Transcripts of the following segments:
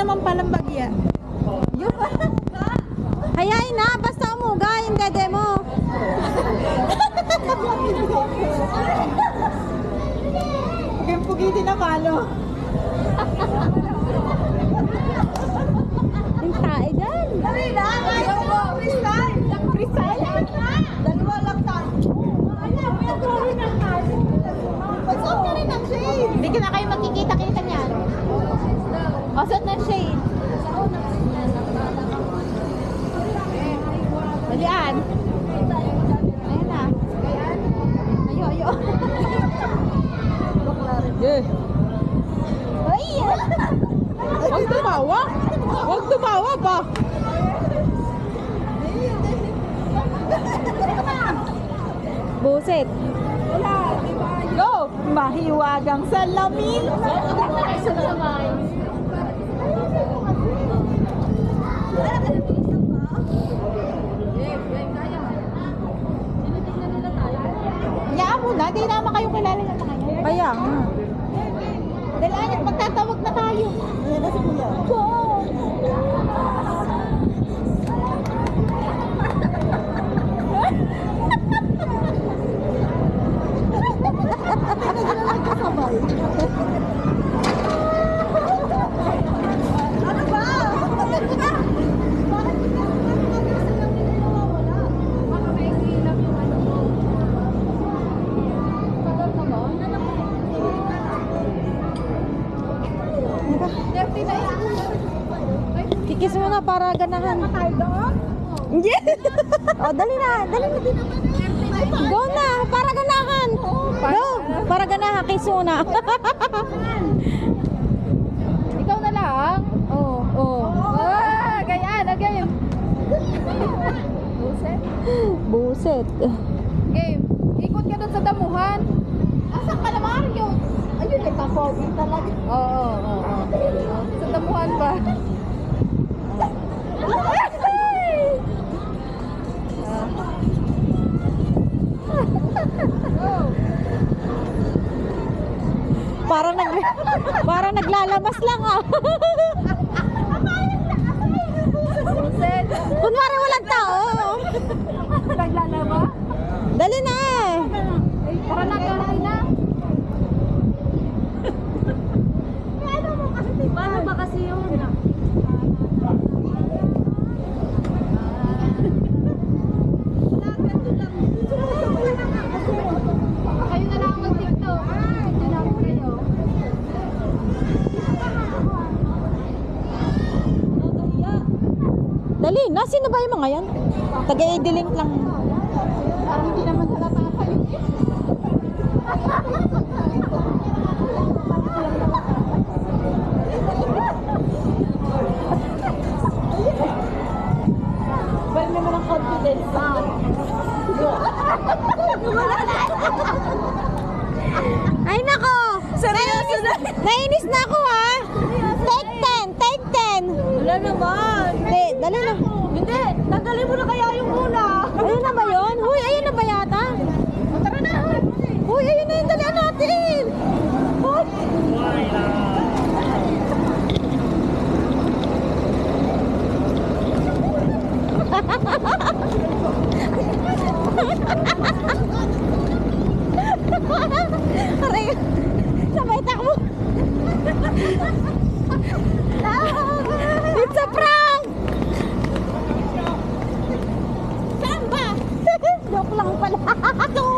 naman palang bagya. Yung Hayain na, basta umuga yung dede mo. Yung pugitin na palo. Yung tae dyan. Dali na, ayaw mo. Freestyle. Freestyle? Dalawa lang tayo. Magsuot ka rin ng shade. Hindi ka na kayo magkikita-kita niyan. O, suot ng shade. Dalian. Ayan na. Ayo, ayo. Yeah. Ay! Huwag tumawa. Huwag tumawa pa. Buset. Go! Mahiwagang salamin. Kaya mo na, di naman kayo kilala ng mga yan. Kaya nga. Dalayan, magtatawag na tayo. Ayan na si Kuya. Ano ba? Kikis mo na para ganahan. Hindi. oh, dali na. Dali na. Go na, para ganahan. Go, para ganahan. Kiss mo na. Ikaw na lang. oh, oh. Ah, gayaan, again. Buset. Buset. Naglalamas lang ah. Buset. Kunwari walang tao. Naglalaba? Dali na. Para nagkahay na. Paano ba kasi yun? Kayo na lang mag-tiktok. Diyan ako kayo. Na. Sino ba yung mga yan? Taga-idilink lang. Parang hindi naman halata kayo. Balik naman ang confidence. Ay nako! Seryoso na? Nainis na ako ha! Take 10! Take 10! Wala naman. Hindi, dali na. Hindi, tanggalin mo na kaya yung una. Ayun na ba yun? Huy, ayun na ba yata? Tara na. Huy, ayun na yung dalian natin! Huy! Aray, sabay takbo. It's a prank! Lang pala.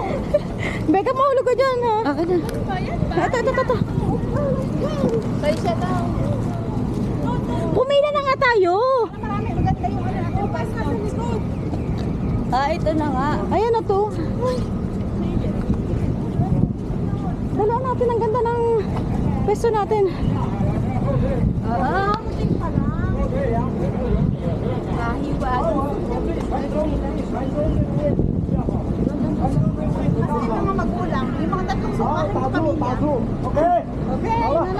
Beka, mahulog ko dyan ha. Akin na. Ito, ito, ito, ito. Tayo siya daw. Pumila na nga tayo. Marami, maganda yung ano ako. Bas na sa likod. Ah, ito na nga. Ayan na to. Dalaan natin ang ganda ng pwesto natin. Ah, muting pa 好打住打住 ok 好了。